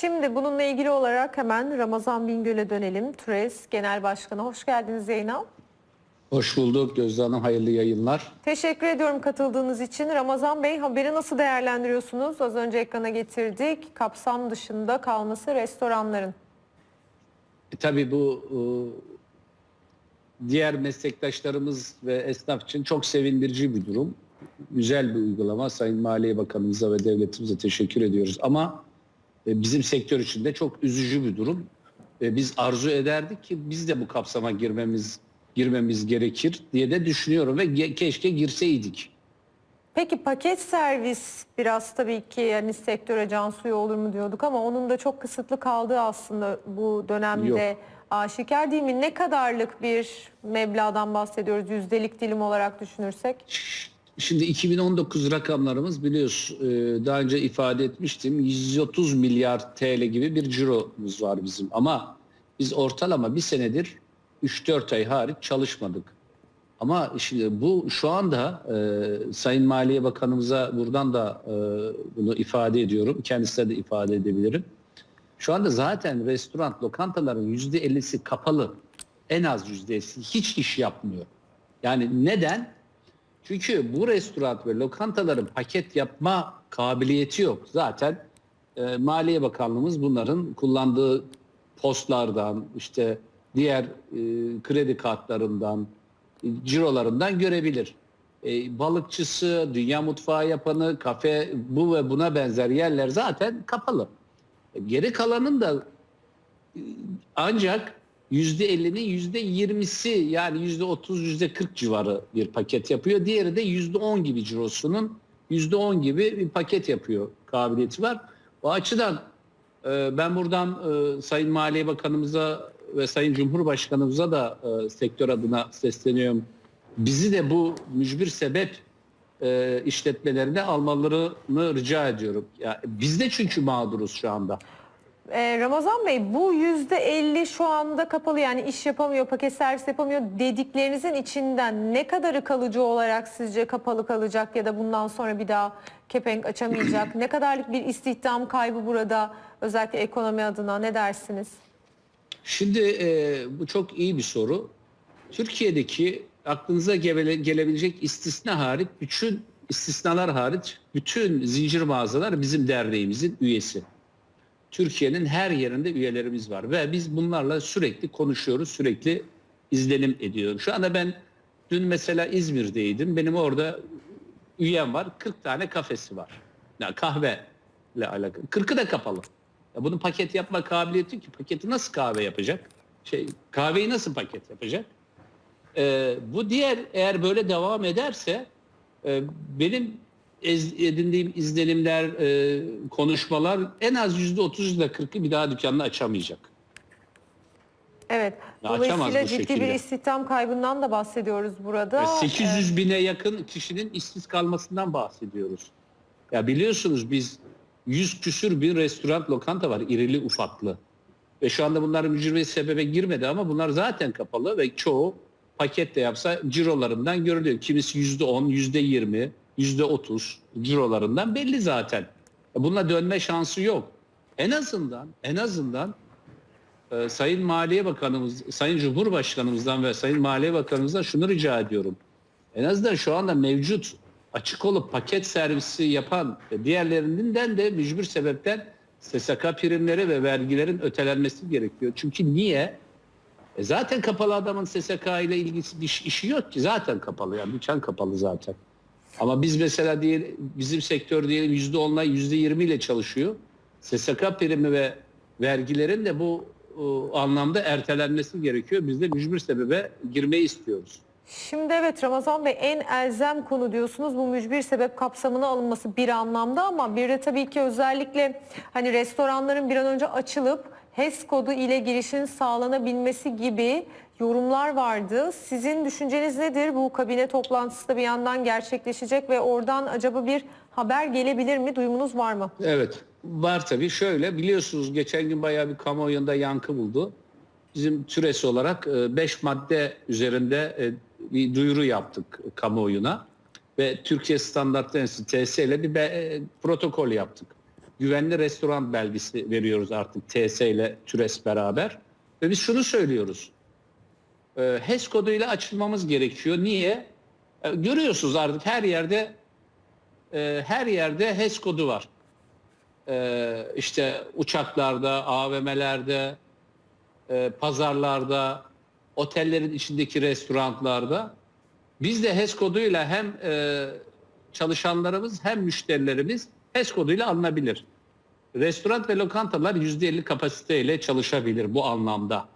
Şimdi bununla ilgili olarak hemen Ramazan Bingöl'e dönelim. TÜRES Genel Başkanı. Hoş geldiniz Zeynep. Hoş bulduk Gözde Hanım. Hayırlı yayınlar. Teşekkür ediyorum katıldığınız için. Ramazan Bey haberi nasıl değerlendiriyorsunuz? Az önce ekrana getirdik. Kapsam dışında kalması restoranların. E, tabii bu e, diğer meslektaşlarımız ve esnaf için çok sevindirici bir durum. Güzel bir uygulama. Sayın Maliye Bakanımıza ve devletimize teşekkür ediyoruz. Ama bizim sektör için de çok üzücü bir durum. E, biz arzu ederdik ki biz de bu kapsama girmemiz girmemiz gerekir diye de düşünüyorum ve keşke girseydik. Peki paket servis biraz tabii ki yani sektöre can suyu olur mu diyorduk ama onun da çok kısıtlı kaldığı aslında bu dönemde Yok. aşikar değil mi? Ne kadarlık bir meblağdan bahsediyoruz yüzdelik dilim olarak düşünürsek? Şimdi 2019 rakamlarımız biliyorsun e, daha önce ifade etmiştim 130 milyar TL gibi bir ciromuz var bizim ama biz ortalama bir senedir 3-4 ay hariç çalışmadık. Ama şimdi bu şu anda e, Sayın Maliye Bakanımıza buradan da e, bunu ifade ediyorum. Kendisine de ifade edebilirim. Şu anda zaten restoran, lokantaların %50'si kapalı. En az %50'si hiç iş yapmıyor. Yani neden? Çünkü bu restoran ve lokantaların paket yapma kabiliyeti yok. Zaten e, Maliye Bakanlığımız bunların kullandığı postlardan, işte diğer e, kredi kartlarından, e, cirolarından görebilir. E, balıkçısı, dünya mutfağı yapanı, kafe, bu ve buna benzer yerler zaten kapalı. E, geri kalanın da e, ancak %50'nin %20'si yani %30, %40 civarı bir paket yapıyor. Diğeri de %10 gibi cirosunun %10 gibi bir paket yapıyor kabiliyeti var. O açıdan e, ben buradan e, Sayın Maliye Bakanımıza ve Sayın Cumhurbaşkanımıza da e, sektör adına sesleniyorum. Bizi de bu mücbir sebep e, işletmelerine almalarını rica ediyorum. Ya, biz de çünkü mağduruz şu anda. Ee, Ramazan Bey bu yüzde elli şu anda kapalı yani iş yapamıyor, paket servis yapamıyor dediklerinizin içinden ne kadarı kalıcı olarak sizce kapalı kalacak ya da bundan sonra bir daha kepenk açamayacak? ne kadarlık bir istihdam kaybı burada özellikle ekonomi adına ne dersiniz? Şimdi e, bu çok iyi bir soru. Türkiye'deki aklınıza gele- gelebilecek istisna hariç, bütün istisnalar hariç bütün zincir mağazalar bizim derneğimizin üyesi. Türkiye'nin her yerinde üyelerimiz var ve biz bunlarla sürekli konuşuyoruz, sürekli izlenim ediyoruz. Şu anda ben dün mesela İzmir'deydim. Benim orada üyem var. 40 tane kafesi var. Yani kahve ile alakalı. 40'ı da kapalı. Ya bunun paket yapma kabiliyeti ki. Paketi nasıl kahve yapacak? Şey, kahveyi nasıl paket yapacak? Ee, bu diğer eğer böyle devam ederse e, benim edindiğim izlenimler, e, konuşmalar en az yüzde otuz ile kırkı bir daha dükkanını açamayacak. Evet. Ya Dolayısıyla bu ciddi bir istihdam kaybından da bahsediyoruz burada. Ve 800 bine yakın kişinin işsiz kalmasından bahsediyoruz. Ya biliyorsunuz biz 100 küsür bin restoran lokanta var irili ufaklı. Ve şu anda bunların mücbir sebebe girmedi ama bunlar zaten kapalı ve çoğu paket de yapsa cirolarından görülüyor. Kimisi yüzde on, yüzde yirmi, yüzde otuz cirolarından belli zaten. Bununla dönme şansı yok. En azından, en azından e, Sayın Maliye Bakanımız, Sayın Cumhurbaşkanımızdan ve Sayın Maliye Bakanımızdan şunu rica ediyorum. En azından şu anda mevcut açık olup paket servisi yapan ve diğerlerinden de mücbir sebepten SSK primleri ve vergilerin ötelenmesi gerekiyor. Çünkü niye? E zaten kapalı adamın SSK ile ilgisi bir iş- işi yok ki zaten kapalı yani dükkan kapalı zaten. Ama biz mesela diye bizim sektör diyelim yüzde onla yüzde yirmi ile çalışıyor. SSK primi ve vergilerin de bu e, anlamda ertelenmesi gerekiyor. Biz de mücbir sebebe girmeyi istiyoruz. Şimdi evet Ramazan Bey en elzem konu diyorsunuz bu mücbir sebep kapsamına alınması bir anlamda ama bir de tabii ki özellikle hani restoranların bir an önce açılıp HES kodu ile girişin sağlanabilmesi gibi yorumlar vardı. Sizin düşünceniz nedir? Bu kabine toplantısı da bir yandan gerçekleşecek ve oradan acaba bir haber gelebilir mi? Duyumunuz var mı? Evet var tabii. Şöyle biliyorsunuz geçen gün bayağı bir kamuoyunda yankı buldu. Bizim türesi olarak 5 madde üzerinde e, bir duyuru yaptık kamuoyuna. Ve Türkiye Standartları Enstitüsü TS ile bir be- e, protokol yaptık. güvenli restoran belgesi veriyoruz artık TS ile TÜRES beraber. Ve biz şunu söylüyoruz. E, HES koduyla açılmamız gerekiyor. Niye? E, görüyorsunuz artık her yerde e, her yerde HES kodu var. E, işte uçaklarda, AVM'lerde, e, pazarlarda, otellerin içindeki restoranlarda. Biz de HES koduyla hem e, çalışanlarımız hem müşterilerimiz HES koduyla alınabilir. Restoran ve lokantalar %50 kapasiteyle çalışabilir bu anlamda.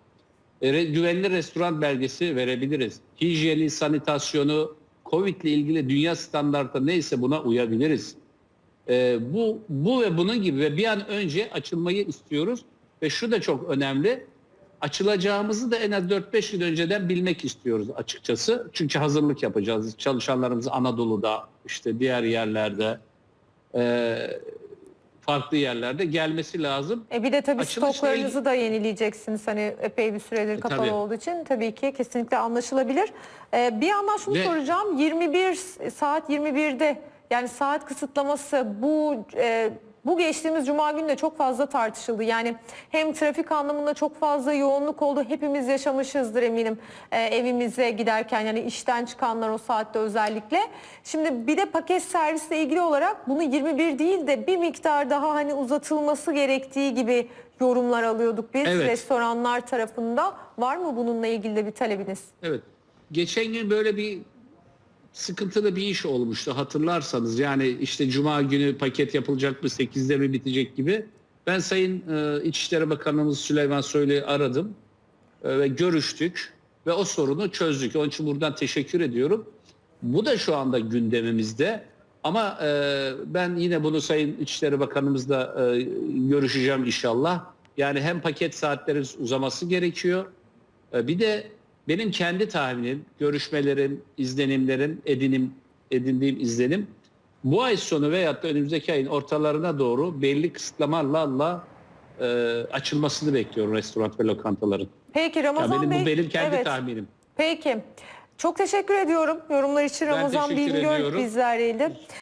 E, re- güvenli restoran belgesi verebiliriz. Hijyeni, sanitasyonu, Covid ile ilgili dünya standartı neyse buna uyabiliriz. E, bu, bu ve bunun gibi ve bir an önce açılmayı istiyoruz. Ve şu da çok önemli. Açılacağımızı da en az 4-5 yıl önceden bilmek istiyoruz açıkçası. Çünkü hazırlık yapacağız. Çalışanlarımız Anadolu'da, işte diğer yerlerde, e, farklı yerlerde gelmesi lazım. E bir de tabii Açılışla stoklarınızı ilgili- da yenileyeceksiniz. Hani epey bir süredir kapalı tabii. olduğu için tabii ki kesinlikle anlaşılabilir. E, bir yandan şunu Ve- soracağım. 21 saat 21'de yani saat kısıtlaması bu e, bu geçtiğimiz cuma günü de çok fazla tartışıldı. Yani hem trafik anlamında çok fazla yoğunluk oldu. Hepimiz yaşamışızdır eminim e, evimize giderken yani işten çıkanlar o saatte özellikle. Şimdi bir de paket servisle ilgili olarak bunu 21 değil de bir miktar daha hani uzatılması gerektiği gibi yorumlar alıyorduk biz Evet. restoranlar tarafında. Var mı bununla ilgili de bir talebiniz? Evet. Geçen gün böyle bir sıkıntılı bir iş olmuştu hatırlarsanız. Yani işte cuma günü paket yapılacak mı 8'de mi bitecek gibi. Ben Sayın e, İçişleri Bakanımız Süleyman Soylu'yu aradım e, ve görüştük ve o sorunu çözdük. Onun için buradan teşekkür ediyorum. Bu da şu anda gündemimizde. Ama e, ben yine bunu Sayın İçişleri Bakanımızla e, görüşeceğim inşallah. Yani hem paket saatlerin uzaması gerekiyor. E, Bir de benim kendi tahminim, görüşmelerim, izlenimlerim, edinim, edindiğim izlenim bu ay sonu veyahut da önümüzdeki ayın ortalarına doğru belli kısıtlamalarla e, açılmasını bekliyorum restoran ve lokantaların. Peki Ya Ramazan benim Bey. bu benim kendi evet. tahminim. Peki. Çok teşekkür ediyorum yorumlar için Ben Ramazan ediyorum. bizlerleydi.